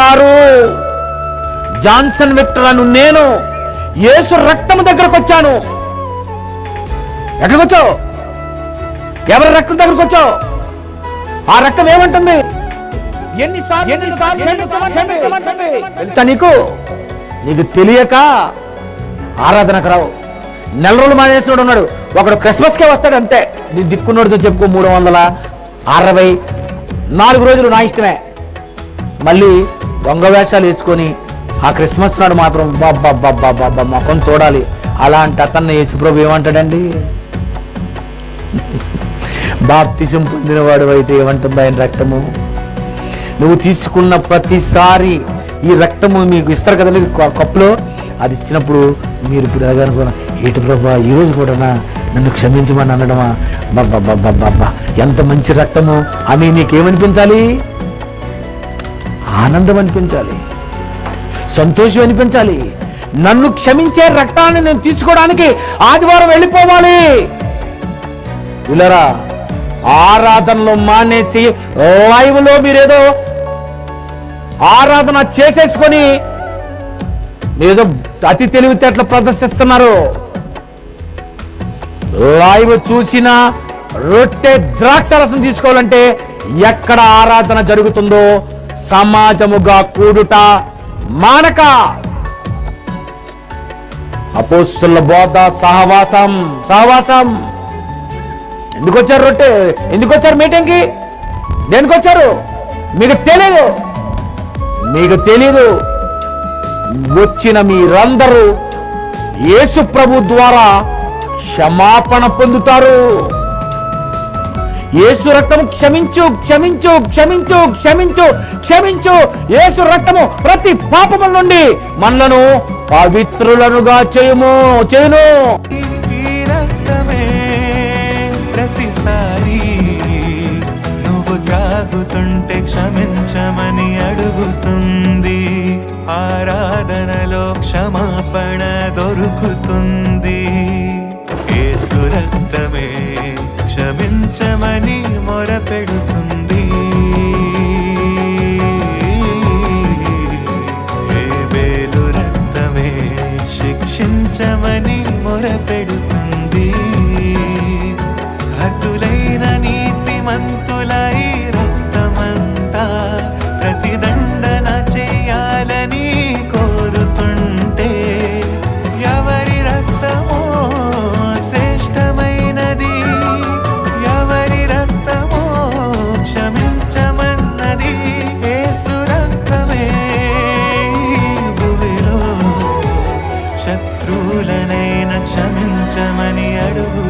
ఆరు Johnson Victor అను నేను యేసు రక్తం దగ్గరకు వచ్చాను. ఎక్కడికి వచ్చావు? ఎవరి రక్తం దగ్గరకు వచ్చావు? ఆ రక్తం ఏమంటుంది? తెలుసా నీకు? నీకు తెలియక ఆరాధనకు రావు. నెల రోజులు మానేసినోడు ఉన్నాడు. ఒకడు క్రిస్మస్కే వస్తాడు అంతే. నీ దిక్కున్నోడితో చెప్పుకో మూడు వందల అరవై నాలుగు రోజులు నా ఇష్టమే. మళ్ళీ దొంగ వేషాలు వేసుకొని ఆ క్రిస్మస్ నాడు మాత్రం బాబ్బాబ్బాబ్బాబ్బా మొఖం చూడాలి. అలాంటి అతన్ని యేసుప్రభు ఏమంటాడండి? బాప్తిసం పొందినవాడు అయితే ఏమంటుంది ఆయన రక్తము? నువ్వు తీసుకున్న ప్రతిసారి ఈ రక్తము మీకు ఇస్తారు కదండి క- కప్పులో? అది ఇచ్చినప్పుడు మీరు ఇప్పుడు ఎలాగనుకున్నా ఏటి ప్రభా ఈరోజు కూడానా నన్ను క్షమించమని అనడమా? బాబ్బా బాబ్బా బాబ్బా ఎంత మంచి రక్తము? అని నీకేమనిపించాలి? ఆనందం అనిపించాలి సంతోషం అనిపించాలి. నన్ను క్షమించే రక్తాన్ని నేను తీసుకోవడానికి ఆదివారం వెళ్ళిపోవాలి. ఇలారా ఆరాధనలో మానేసి లైవ్లో మీరేదో ఆరాధన చేసేసుకొని ఏదో అతి తెలివితేటలు ప్రదర్శిస్తున్నారు. లైవ్ చూసిన రొట్టె ద్రాక్షరసం తీసుకోవాలంటే ఎక్కడ ఆరాధన జరుగుతుందో సమాజముగా కూడుట మానక. అపోస్తుల బోధ సహవాసం సహవాసం. ఎందుకు వచ్చారు రొట్టె? ఎందుకు వచ్చారు మీటింగ్కి? దేనికి వచ్చారు మీకు తెలియదు మీకు తెలీదు. వచ్చిన మీరందరూ యేసు ప్రభు ద్వారా క్షమాపణ పొందుతారు. ఏసు రక్తము క్షమించు క్షమించు క్షమించు క్షమించు క్షమించు. ఏసు రక్తము ప్రతి పాపముల నుండి మనలను పవిత్రులనుగా చేయుము చేయును. ప్రతిసారి నువ్వు త్రాగుతుంటే క్షమించమని అడుగుతుంది. ఆరాధనలో క్షమాపణ దొరుకుతుంది. క్షమించమని మొరపెడుతుంది. శత్రువులనైన క్షమించమని అడుగు.